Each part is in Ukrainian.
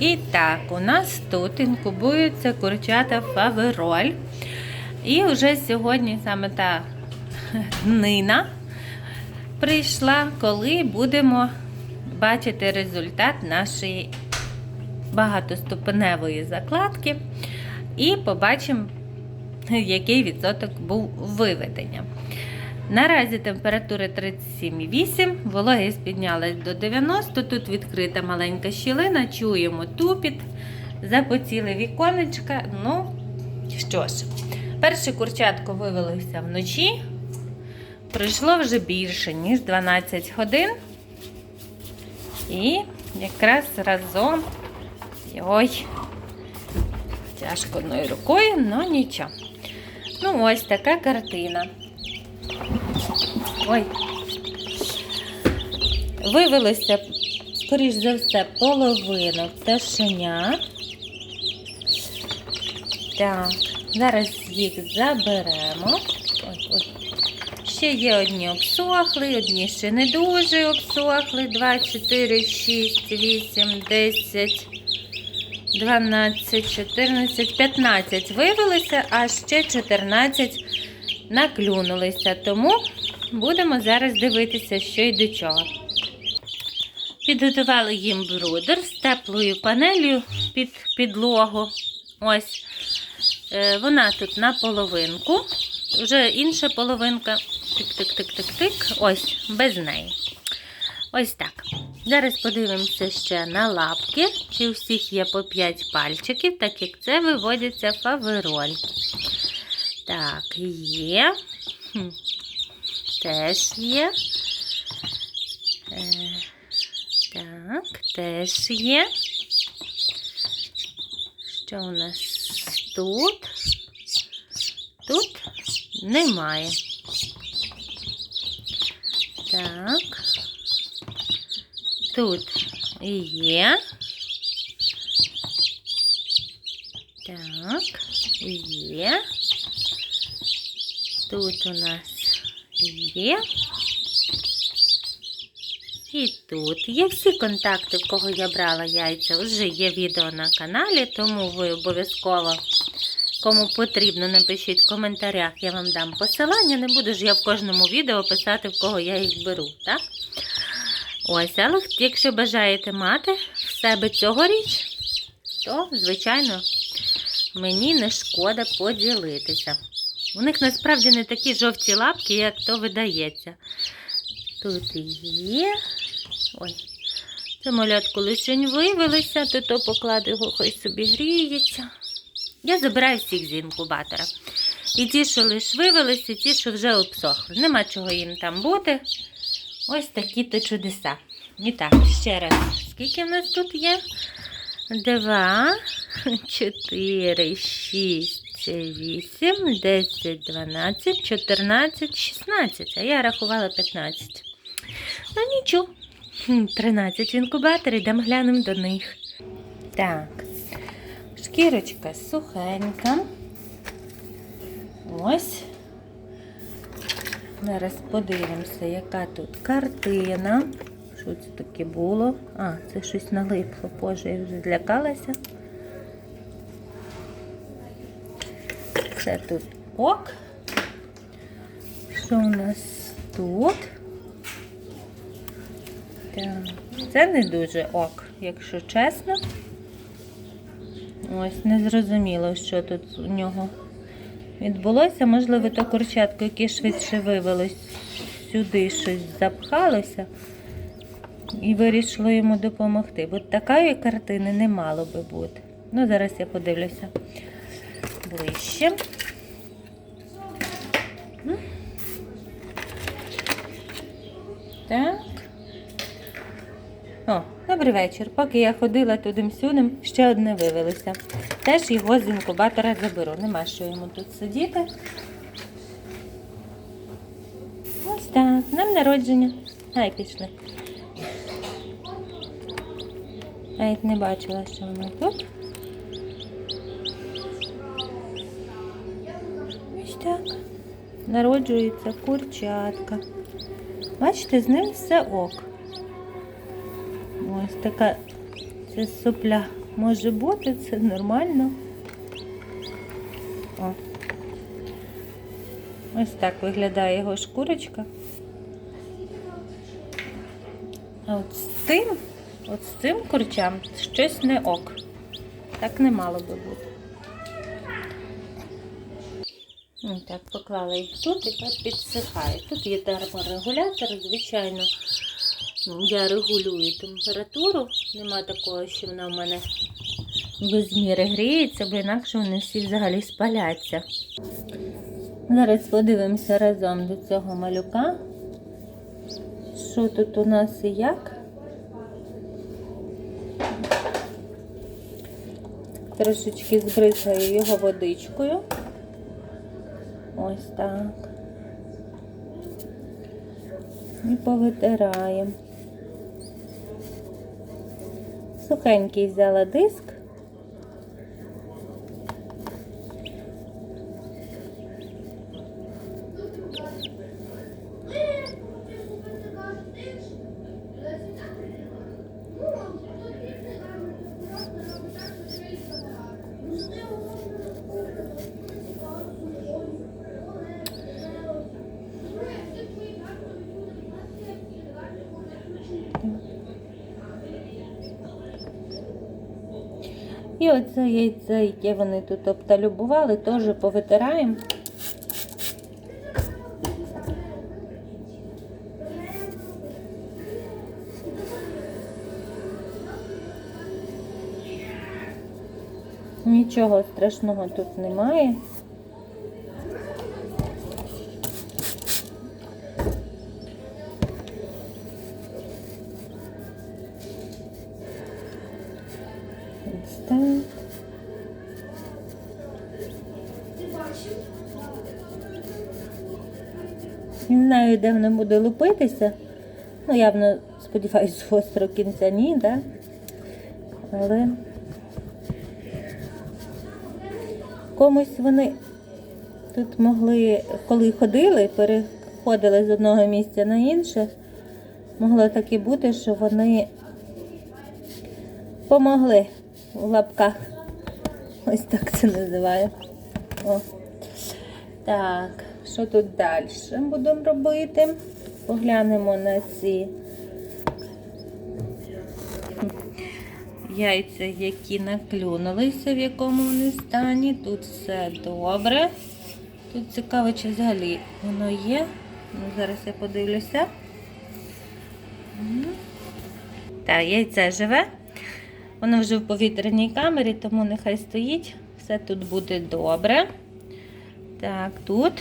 І так, у нас тут інкубуються курчата фавероль. І вже сьогодні саме та днина прийшла, коли будемо бачити результат нашої багатоступеневої закладки. І побачимо, який відсоток був виведення. Наразі температура 37,8, вологість піднялась до 90. Тут відкрита маленька щілина, чуємо тупіт, запоціли віконечка. Ну, що ж, перше курчатко вивелося вночі. Пройшло вже більше, ніж 12 годин. І якраз разом. Ой, тяжко одною рукою, але нічого. Ну, ось така картина. Ой. Вивелося, скоріш за все, половину пташенят. Так, зараз їх заберемо. Ой, ой. Ще є одні обсохли, одні ще не дуже обсохли. 2, 4, 6, 8, 10, 12, 14, 15 вивелися, а ще 14 наклюнулися. Тому будемо зараз дивитися, що й до чого. Підготували їм брудер з теплою панелью під підлогу. Ось е, вона тут на половинку. Вже інша половинка. Тик-тик-тик-тик-тик. Ось, без неї. Ось так. Зараз подивимося ще на лапки, чи у всіх є по 5 пальчиків, так як це виводяться фавероль. Так, є. Теж є. Е, так, теж є. Що у нас тут? Тут немає. Так. Тут є. Так, є. Тут у нас є. І тут є всі контакти, в кого я брала яйця. Вже є відео на каналі, тому ви обов'язково, кому потрібно, напишіть в коментарях, я вам дам посилання. Не буду ж я в кожному відео писати, в кого я їх беру, так? Ось, але якщо бажаєте мати в себе цьогоріч, то, звичайно, мені не шкода поділитися. У них насправді не такі жовті лапки, як то видається. Тут є. Ой, це малятку лишень вивелися, то то покладу його, хай собі гріється. Я забираю всіх з інкубатора. І ті, що лише вивелися, і ті, що вже обсохли. Нема чого їм там бути. Ось такі то чудеса. І так, ще раз. Скільки в нас тут є? Два, чотири, шість, вісім, десять, дванадцять, чотирнадцять, шістнадцять. А я рахувала п'ятнадцять. Ну нічого. Хм, Тринадцять в йдемо глянемо до них. Так, шкірочка сухенька. Ось. Зараз подивимося, яка тут картина. Що це таке було? А, це щось налипло. Боже, я вже злякалася. Це тут ок. Що у нас тут? Так, це не дуже ок, якщо чесно. Ось, не зрозуміло, що тут у нього відбулося. Можливо, то курчатко, яке швидше вивелось сюди, щось запхалося і вирішило йому допомогти. Бо такої картини не мало би бути. Ну, зараз я подивлюся ближче. Так. О, добрий вечір. Поки я ходила туди-сюдим, ще одне вивелося. Теж його з інкубатора заберу. Нема що йому тут сидіти. Ось так, нам народження. Ай, пішли. Навіть не бачила, що воно тут. Так. Народжується курчатка. Бачите, з ним все ок. Ось така це сопля може бути, це нормально. О. Ось так виглядає його шкурочка. А от з тим, от з цим курчам щось не ок. Так не мало би бути. Ну, так, поклала їх тут і підсихає. Тут є терморегулятор, звичайно. Я регулюю температуру. Нема такого, що вона в мене без міри гріється, бо інакше вони всі взагалі спаляться. Зараз подивимося разом до цього малюка. Що тут у нас і як? Трошечки збризгаю його водичкою. Ось так. І повитираємо. Сухенький взяла диск. І оце яйце, яке вони тут обталюбували, теж повитираємо. Нічого страшного тут немає. Знаю, де воно буде лупитися. Ну, явно, сподіваюся, з гострого кінця ні, да? Але комусь вони тут могли, коли ходили, переходили з одного місця на інше, могло так і бути, що вони помогли в лапках. Ось так це називаю. О. Так, що тут далі будемо робити? Поглянемо на ці яйця, які наклюнулися, в якому вони стані. Тут все добре. Тут цікаво, чи взагалі воно є. Ну, зараз я подивлюся. Так, яйце живе. Воно вже в повітряній камері, тому нехай стоїть. Все тут буде добре. Так, тут.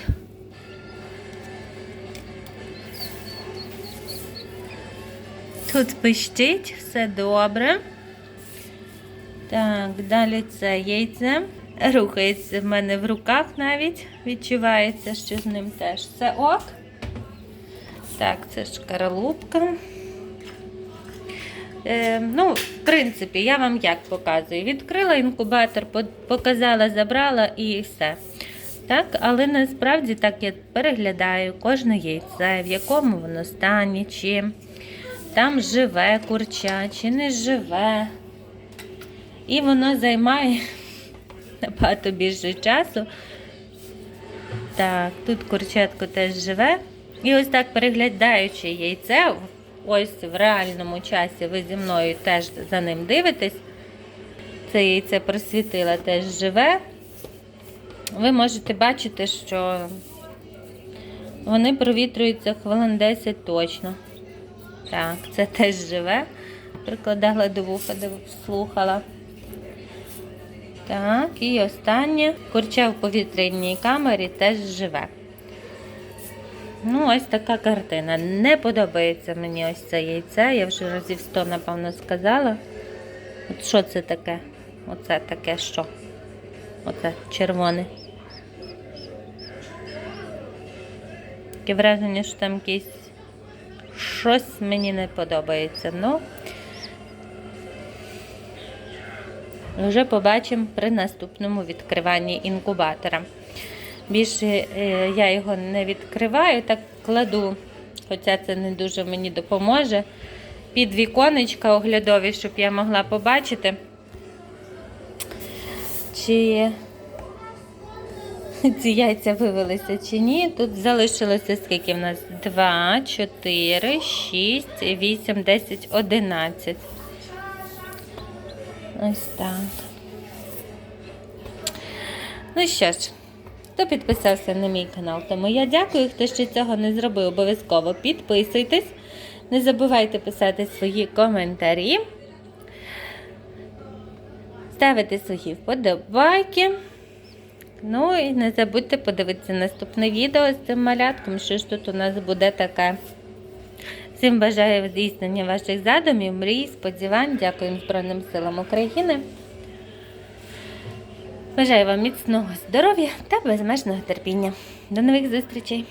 Тут пищить, все добре. Так, далі це яйце. Рухається в мене в руках навіть. Відчувається, що з ним теж все ок. Так, це шкаралупка. Е, ну, в принципі, я вам як показую. Відкрила інкубатор, показала, забрала і все. Так, але насправді так я переглядаю кожне яйце, в якому воно стані, чи там живе курча, чи не живе. І воно займає набагато більше часу. Так, тут курчатко теж живе. І ось так переглядаючи яйце, ось в реальному часі ви зі мною теж за ним дивитесь. Це яйце просвітила теж живе. Ви можете бачити, що вони провітрюються хвилин 10 точно. Так, це теж живе. Прикладала до вуха, де слухала. Так, і останнє. Курча в повітряній камері теж живе. Ну, ось така картина. Не подобається мені ось це яйце. Я вже разів 100, напевно, сказала. От що це таке? Оце таке що? Оце червоне. Таке враження, що там якесь щось мені не подобається. Ну, вже побачимо при наступному відкриванні інкубатора. Більше е, я його не відкриваю, так кладу, хоча це не дуже мені допоможе. Під віконечка оглядові, щоб я могла побачити, чи ці яйця вивелися чи ні. Тут залишилося скільки в нас? 2, 4, 6, 8, 10, 11. Ось так. Ну що ж, хто підписався на мій канал, тому я дякую. Хто ще цього не зробив, обов'язково підписуйтесь. Не забувайте писати свої коментарі. Ставити свої вподобайки. Ну і не забудьте подивитися наступне відео з цим малятком, що ж тут у нас буде таке. Всім бажаю здійснення ваших задумів, мрій, сподівань. Дякую Збройним силам України. Бажаю вам міцного здоров'я та безмежного терпіння. До нових зустрічей!